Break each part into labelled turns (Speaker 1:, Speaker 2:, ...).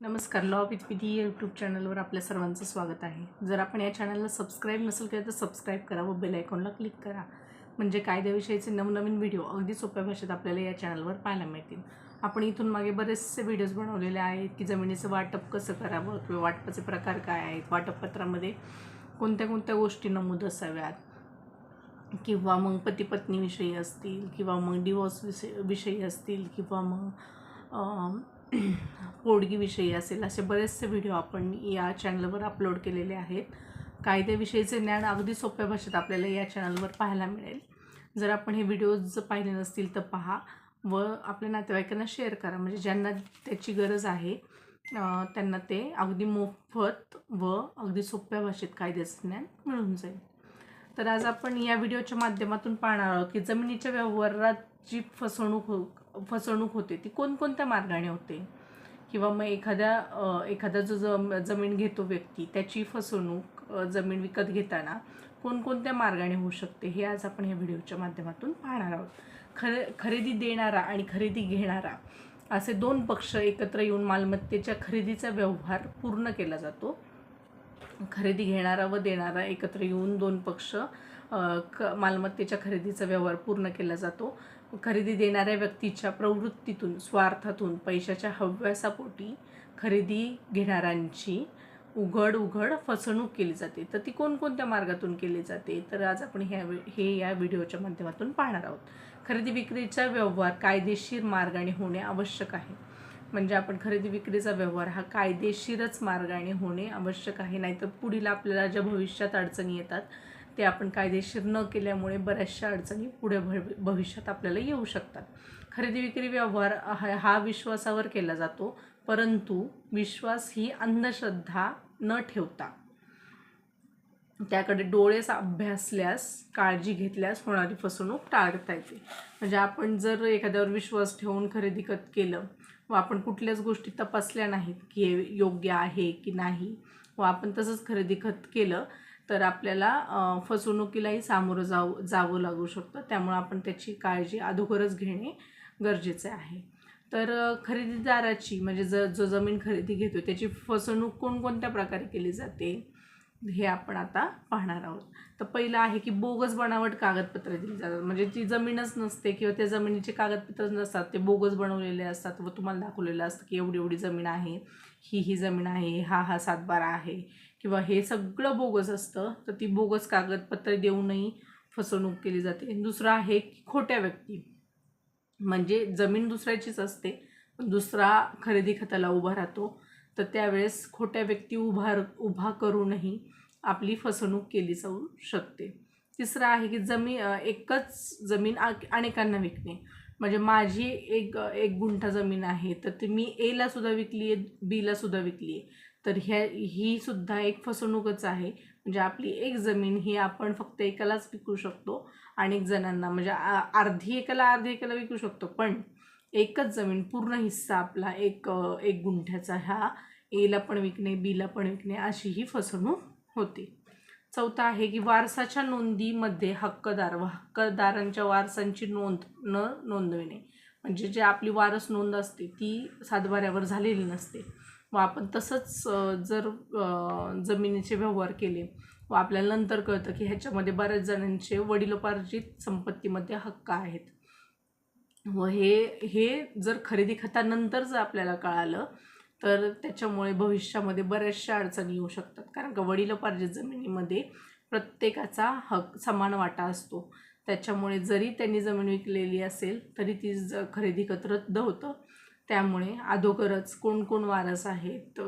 Speaker 1: नमस्कार law with विधी YouTube चॅनलवर आपल्या सर्वांचं स्वागत आहे. जर आपण या चॅनलला सबस्क्राईब नसेल केलं तर सबस्क्राईब करा व बेल आयकॉनला क्लिक करा. म्हणजे कायद्याविषयीचे नवनवीन व्हिडिओ अगदी सोप्या भाषेत आपल्याला या चॅनलवर पाहायला मिळतील. आपण इथून मागे बरेचसे व्हिडिओज बनवलेले आहेत की जमिनीचं वाटप कसं करावं किंवा वाटपाचे प्रकार काय आहेत वाटपपत्रामध्ये कोणत्या कोणत्या गोष्टी नमूद असाव्यात किंवा मग पतीपत्नीविषयी असतील किंवा मग डिवॉर्स विषयी विषयी असतील किंवा मग पोडगीविषयी असेल असे बरेचसे व्हिडिओ आपण या चॅनलवर अपलोड केलेले आहेत. कायद्याविषयीचे ज्ञान अगदी सोप्या भाषेत आपल्याला या चॅनलवर पाहायला मिळेल. जर आपण हे व्हिडिओज पाहिले नसतील तर पहा व आपल्या नातेवाईकांना शेअर करा. म्हणजे ज्यांना त्याची गरज आहे त्यांना ते अगदी मोफत व अगदी सोप्या भाषेत कायद्याचं ज्ञान मिळून जाईल. तर आज आपण या व्हिडिओच्या माध्यमातून पाहणार आहोत की जमिनीच्या व्यवहारात जी फसवणूक हो- फसवणूक होते ती कोणकोणत्या मार्गाने होते? किंवा मग एखाद्या एखादा जो जम जमीन घेतो व्यक्ती त्याची फसवणूक जमीन विकत घेताना कोणकोणत्या मार्गाने होऊ शकते हे आज आपण या व्हिडिओच्या माध्यमातून पाहणार आहोत. खरे खरेदी देणारा आणि खरेदी घेणारा असे दोन पक्ष एकत्र येऊन मालमत्तेच्या खरेदीचा व्यवहार पूर्ण केला जातो. खरेदी घेणारा व देणारा एकत्र येऊन दोन पक्ष क मालमत्तेच्या खरेदीचा व्यवहार पूर्ण केला जातो. खरेदी देणाऱ्या व्यक्तीच्या प्रवृत्तीतून स्वार्थातून पैशाच्या हव्यासापोटी खरेदी घेणाऱ्यांची उघड उघड फसवणूक केली जाते. तर ती कोणकोणत्या मार्गातून केली जाते? तर आज आपण ह्या हे या व्हिडिओच्या माध्यमातून पाहणार आहोत. खरेदी विक्रीचा व्यवहार कायदेशीर मार्गाने होणे आवश्यक आहे. म्हणजे आपण खरेदी विक्रीचा व्यवहार हा कायदेशीरच मार्गाने होणे आवश्यक आहे. नाहीतर पुढील आपल्याला ज्या भविष्यात अडचणी येतात ते आपण कायदेशीर न केल्यामुळे बऱ्याचशा अडचणी पुढे भविष्यात आपल्याला येऊ शकतात. खरेदी विक्री व्यवहार हा विश्वासावर केला जातो परंतु विश्वास ही अंधश्रद्धा न ठेवता. त्याकडे डोळेच अभ्यासल्यास काळजी घेतल्यास होणारी फसवणूक टाळता येते. म्हणजे आपण जर एखाद्यावर विश्वास ठेवून खरेदी कत केलं व आपण कुठल्याच गोष्टी तपासल्या नाहीत की हे योग्य आहे की नाही व आपण तसंच खरेदी खत केलं तर आपल्याला फसवणुकीलाही सामोरं जाऊ जावं लागू शकतं. त्यामुळे आपण त्याची काळजी अगोदरच घेणे गरजेचे आहे. तर खरेदीदाराची म्हणजे ज जो जमीन खरेदी घेतो त्याची फसवणूक कोणकोणत्या प्रकारे केली जाते हे आपण आता पाहणार आहोत. तर पहिलं आहे की बोगस बनावट कागदपत्र दिली जातात. म्हणजे ती जमीनच नसते किंवा त्या जमिनीचे कागदपत्र नसतात ते बोगस बनवलेले असतात व तुम्हाला दाखवलेलं असतं की एवढी एवढी जमीन आहे ही ही जमीन आहे हा हा सातबारा आहे. किंवा हे सगळं बोगस असतं तर ती बोगस कागदपत्र देऊनही फसवणूक केली जाते. दुसरं आहे की खोट्या व्यक्ती. म्हणजे जमीन दुसऱ्याचीच असते पण दुसरा खरेदी खताला उभा राहतो. तर त्यावेळेस खोट्या व्यक्ती उभा उभा करूनही आपली फसवणूक केली जाऊ शकते. तिसरं आहे की जमीन एकच जमीन अनेकांना विकणे. म्हणजे माझी एक एक गुंठा जमीन आहे तर ती मी एला सुद्धा विकली आहे बीला सुद्धा विकली आहे तर ह्या ही सुद्धा एक फसवणूकच आहे. म्हणजे आपली एक जमीन ही आपण फक्त एकालाच विकू शकतो अनेक जणांना म्हणजे आ- अर्धी एकाला अर्धी एकाला विकू शकतो. पण एकच जमीन पूर्ण हिस्सा आपला एक एक गुंठ्याचा ह्या एला पण विकणे बीला पण विकणे अशी ही फसवणूक होते. चौथा आहे की वारसाच्या नोंदीमध्ये हक्कदार व हक्कदारांच्या वारसांची नोंद न नोंदविणे. म्हणजे जे आपली वारस नोंद असते ती सातबाऱ्यावर झालेली नसते. व आपण तसंच जर जमिनीचे व्यवहार केले व आपल्याला नंतर कळतं की ह्याच्यामध्ये बऱ्याच जणांचे वडिलोपार्जित संपत्तीमध्ये हक्क आहेत. व हे हे जर खरेदी खतानंतर जर आपल्याला कळालं तर त्याच्यामुळे भविष्यामध्ये बऱ्याचशा अडचणी येऊ शकतात. कारण का वडिलोपार्जित जमिनीमध्ये प्रत्येकाचा हक समान वाटा असतो. त्याच्यामुळे जरी त्यांनी जमीन विकलेली असेल तरी ती ज खरेदी खत रद्द होतं. त्यामुळे अगोदरच कोण कोण वारस आहेत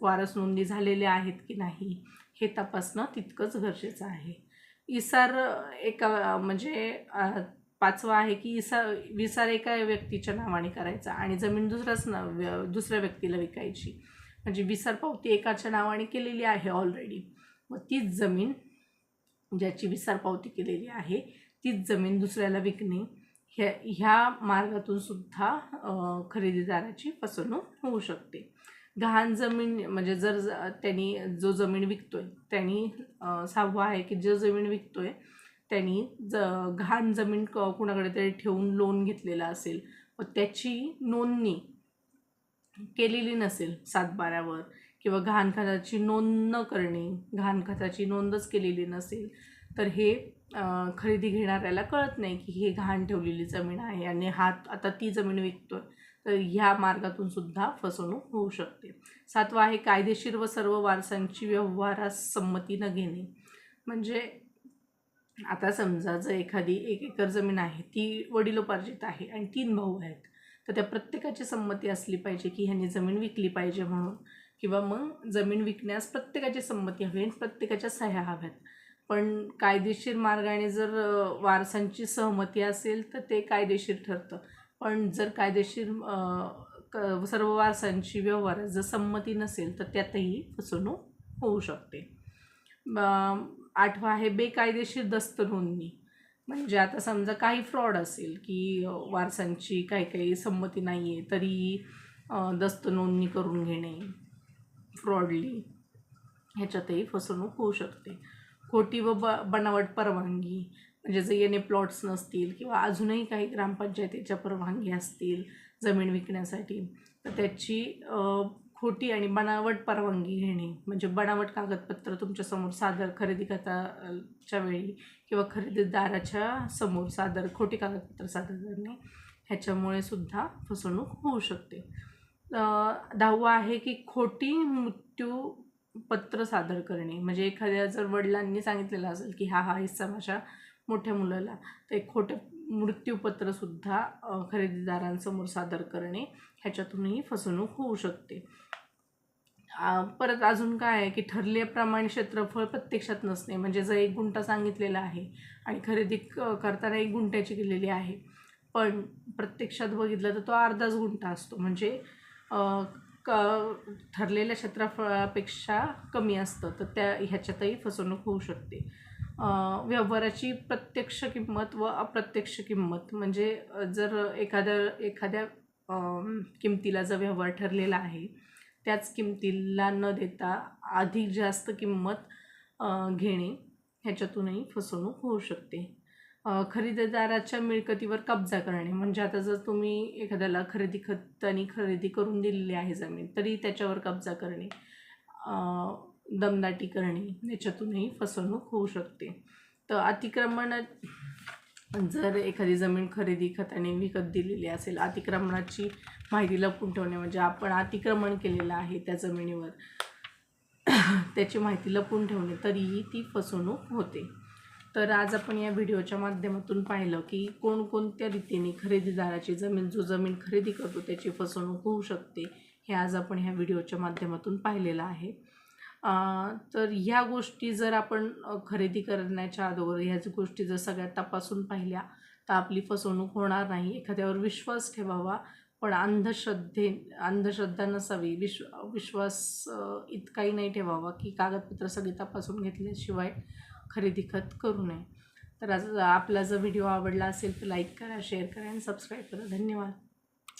Speaker 1: वारस नोंदी झालेल्या आहेत की नाही हे तपासणं तितकंच गरजेचं आहे. इसार एका म्हणजे पाचवा आहे की इसा विसार एका व्यक्तीच्या नावाने करायचा आणि जमीन दुसऱ्याच ना व्य- दुसऱ्या व्यक्तीला विकायची. म्हणजे विसार पावती एकाच्या नावाने केलेली आहे ऑलरेडी मग तीच जमीन ज्याची विसार पावती केलेली आहे तीच जमीन दुसऱ्याला विकणे ह्या ह्या मार्गातून सुद्धा खरेदीदाराची फसवणूक होऊ शकते. गहाण जमीन म्हणजे जर त्यांनी जो जमीन विकतोय त्यांनी अ, सहावा आहे की जो जमीन विकतोय त्यांनी ज घाण जमीन क कुणाकडे तरी ठेवून लोन घेतलेलं असेल व त्याची नोंदणी केलेली नसेल सातबाऱ्यावर किंवा गहाणखताची नोंद न करणे गहाणखताची नोंदच केलेली नसेल तर हे खरेदी घेणाऱ्याला कळत नाही की हे घाण ठेवलेली जमीन आहे आणि हा आता ती जमीन विकतोय. तर ह्या मार्गातून सुद्धा फसवणूक होऊ शकते. सातवा आहे कायदेशीर व सर्व वारसांची व्यवहारास संमती न घेणे. म्हणजे आता समजा जर एखादी एक एकर जमीन आहे ती वडिलोपार्जित आहे आणि तीन भाऊ आहेत तर त्या प्रत्येकाची संमती असली पाहिजे की ह्यांनी जमीन विकली पाहिजे म्हणून. किंवा मग जमीन विकण्यास प्रत्येकाची संमती हवी आणि प्रत्येकाच्या सह्या हव्यात. पण कायदेशीर मार्गाने जर वारसांची सहमती असेल तर ते कायदेशीर ठरतं. पण जर कायदेशीर क- सर्व वारसांची व्यवहार जर संमती नसेल तर त्यातही फसवणूक होऊ शकते. आठवा आहे बेकायदेशीर दस्त नोंदणी म्हणजे आता समजा काही फ्रॉड असेल की वारसांची काही काही संमती नाही आहे तरी दस्त नोंदणी करून घेणे फ्रॉडली ह्याच्यातही फसवणूक होऊ शकते. खोटी व ब बनावट परवानगी. म्हणजे जर येणे प्लॉट्स नसतील किंवा अजूनही काही ग्रामपंचायतीच्या परवानगी असतील जमीन विकण्यासाठी तर त्याची खोटी आणि बनावट परवानगी घेणे. म्हणजे बनावट कागदपत्र तुमच्यासमोर सादर खरेदी करताच्या वेळी किंवा खरेदीदाराच्या समोर सादर खोटी कागदपत्र सादर करणे ह्याच्यामुळे सुद्धा फसवणूक होऊ शकते. दहावं आहे की खोटी मृत्यू पत्र सादर करणे. म्हणजे एखाद्या जर वडिलांनी सांगितलेलं असेल की हा हा हिस्सा माझ्या मोठ्या मुलाला तर एक खोटं मृत्यूपत्रसुद्धा खरेदीदारांसमोर सादर करणे ह्याच्यातूनही फसवणूक होऊ शकते. परत अजून काय आहे की ठरल्याप्रमाणे क्षेत्रफळ प्रत्यक्षात नसणे. म्हणजे जर एक गुंठा सांगितलेला आहे आणि खरेदी क- करताना एक गुंठ्याची केलेली आहे पण प्रत्यक्षात बघितलं तर तो अर्धाच गुंठा असतो. म्हणजे क ठरलेल्या क्षेत्रफळापेक्षा कमी असतं. तर त्या ह्याच्यातही फसवणूक होऊ शकते. व्यवहाराची प्रत्यक्ष किंमत व अप्रत्यक्ष किंमत. म्हणजे जर एखाद्या एखाद्या किमतीला जर व्यवहार ठरलेला आहे त्याच किमतीला न देता अधिक जास्त किंमत घेणे ह्याच्यातूनही फसवणूक होऊ शकते. खरेदीदाराच्या मिळकतीवर कब्जा करणे. म्हणजे आता जर तुम्ही एखाद्याला खरेदी खतानी खरेदी करून दिलेली आहे जमीन तरी त्याच्यावर कब्जा करणे दमदाटी करणे याच्यातूनही फसवणूक होऊ शकते. तर अतिक्रमणात जर एखादी जमीन खरेदी खताने विकत दिलेली असेल अतिक्रमणाची माहिती लपून ठेवणे म्हणजे आपण अतिक्रमण केलेलं आहे त्या जमिनीवर त्याची माहिती लपून ठेवणे तरीही ती फसवणूक होते. तर आज आपण या व्हिडिओच्या माध्यमातून पाहिलं की कोणकोणत्या रीतीने खरेदीदाराची जमीन जो जमीन खरेदी करतो त्याची फसवणूक होऊ शकते हे आज आपण ह्या व्हिडिओच्या माध्यमातून पाहिलेलं आहे. तर ह्या गोष्टी जर आपण खरेदी करण्याच्या अगोदर ह्याच गोष्टी जर सगळ्या तपासून पाहिल्या तर आपली फसवणूक होणार नाही. एखाद्यावर विश्वास ठेवावा पण अंधश्रद्धे अंधश्रद्धा नसावी. विश्व विश्वास इतकाही नाही ठेवावा की कागदपत्र सगळी तपासून घेतल्याशिवाय खरेदी खत करू नये. तर आज आपला जर व्हिडिओ आवडला असेल तर लाईक करा शेअर करा आणि सबस्क्राईब करा. धन्यवाद.